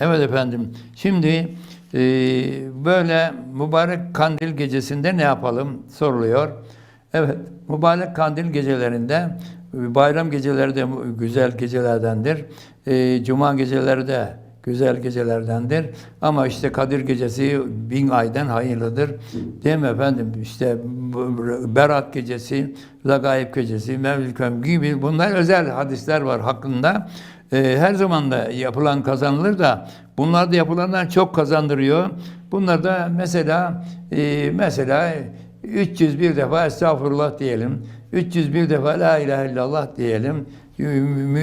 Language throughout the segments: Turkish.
Evet efendim. Şimdi e, böyle mübarek kandil gecesinde ne yapalım soruluyor. Evet, mübarek kandil gecelerinde e, bayram geceleri de güzel gecelerdendir. E, Cuma geceleri de güzel gecelerdendir. Ama işte Kadir gecesi bin aydan hayırlıdır. Değil mi efendim? İşte Berat gecesi, Zagaib gecesi, Mevlid gibi bunlar özel hadisler var hakkında. Ee, her zaman da yapılan kazanılır da bunlar da yapılanlar çok kazandırıyor. Bunlar da mesela e, mesela 301 defa estağfurullah diyelim. 301 defa la ilahe illallah diyelim.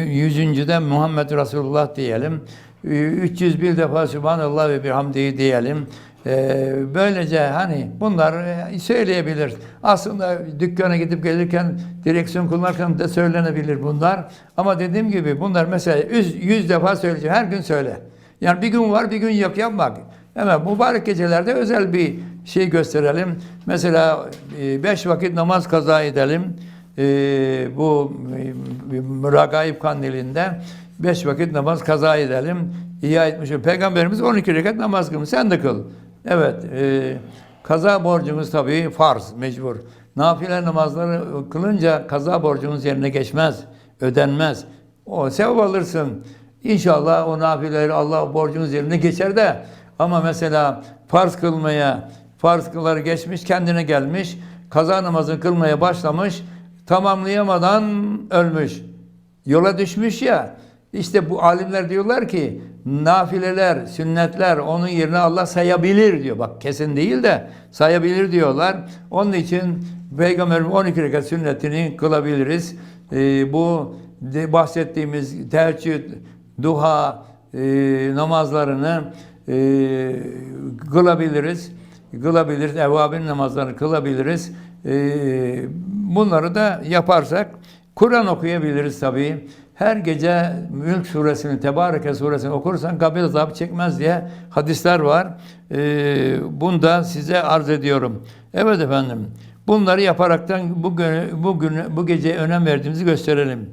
Yüzüncüde Muhammed Resulullah diyelim. 301 defa Subhanallah ve bihamdihi diyelim. Ee, böylece hani bunlar e, söyleyebilir. Aslında dükkana gidip gelirken direksiyon kullanırken de söylenebilir bunlar. Ama dediğim gibi bunlar mesela 100, 100 defa söyleyeceğim. Her gün söyle. Yani bir gün var bir gün yok yapmak. Hemen mübarek gecelerde özel bir şey gösterelim. Mesela e, beş vakit namaz kaza edelim. E, bu Ragaib kandilinde beş vakit namaz kaza edelim. İyi etmiş. Peygamberimiz 12 rekat namaz kılmış. Sen de kıl. Evet. E, kaza borcumuz tabii farz, mecbur. Nafile namazları kılınca kaza borcumuz yerine geçmez, ödenmez. O sevap alırsın. İnşallah o nafileleri Allah borcumuz yerine geçer de ama mesela farz kılmaya, farz kıları geçmiş, kendine gelmiş, kaza namazını kılmaya başlamış, tamamlayamadan ölmüş. Yola düşmüş ya, işte bu alimler diyorlar ki nafileler, sünnetler onun yerine Allah sayabilir diyor. Bak kesin değil de sayabilir diyorlar. Onun için Peygamberimiz 12 rekat sünnetini kılabiliriz. Ee, bu de bahsettiğimiz teheccüd, duha e, namazlarını e, kılabiliriz. Kılabiliriz. Evvabin namazlarını kılabiliriz. E, bunları da yaparsak Kur'an okuyabiliriz tabii. Her gece Mülk suresini, Tebareke suresini okursan kabir azabı çekmez diye hadisler var. Ee, bunu da size arz ediyorum. Evet efendim. Bunları yaparaktan bugün, bugün bu gece önem verdiğimizi gösterelim.